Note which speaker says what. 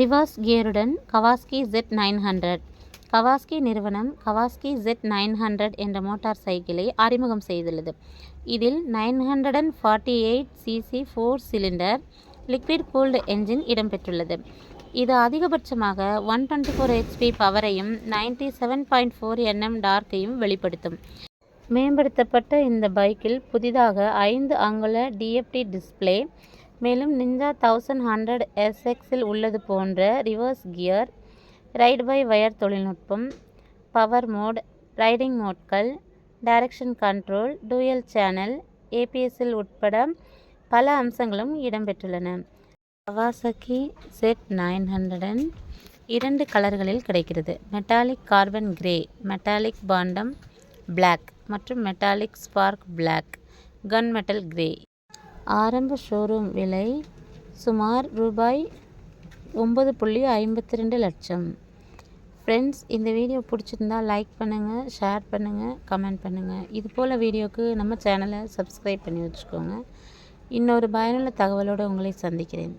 Speaker 1: Reverse கியருடன் Kawasaki jet nine hundred Kawasaki நிறுவனம் Kawasaki jet nine hundred என்ற motor சைக்கிளை அறிமுகம் செய்துள்ளது. இதில் nine hundred and forty eight CC four cylinder liquid cooled engine இடம்பெற்றுள்ளது. இது அதிகபட்சமாக one twenty four HP பவரையும் ninety seven point four NM டார்க்கையும் வெளிப்படுத்தும். மேம்படுத்தப்பட்ட இந்த பைக்கில் புதிதாக ஐந்து அங்குல டிஎஃப்டி டிஸ்ப்ளே மேலும் நிஞ்சா தௌசண்ட் ஹண்ட்ரட் எஸ்எக்ஸில் உள்ளது போன்ற reverse gear ride by wire தொழில்நுட்பம் பவர் மோட் ரைடிங் மோட்கள் டைரக்ஷன் கண்ட்ரோல் டூயல் சேனல் ஏபிஎஸ்ஸில் உட்பட பல அம்சங்களும் இடம்பெற்றுள்ளன. கவாசகி செட் நைன் ஹண்ட்ரடன் இரண்டு கலர்களில் கிடைக்கிறது. Metallic carbon grey metallic phantom black மற்றும் metallic spark black gun metal grey ஆரம்ப ஷோரூம் விலை சுமார் ரூபாய் ஒம்பது புள்ளி ஐம்பத்தி ரெண்டு லட்சம். ஃப்ரெண்ட்ஸ் இந்த வீடியோ பிடிச்சிருந்தா லைக் பண்ணுங்கள் ஷேர் பண்ணுங்கள் கமெண்ட் பண்ணுங்கள் இது போல் வீடியோவுக்கு நம்ம சேனலை சப்ஸ்கிரைப் பண்ணி வச்சுக்கோங்க. இன்னொரு பயனுள்ள தகவலோடு உங்களை சந்திக்கிறேன்.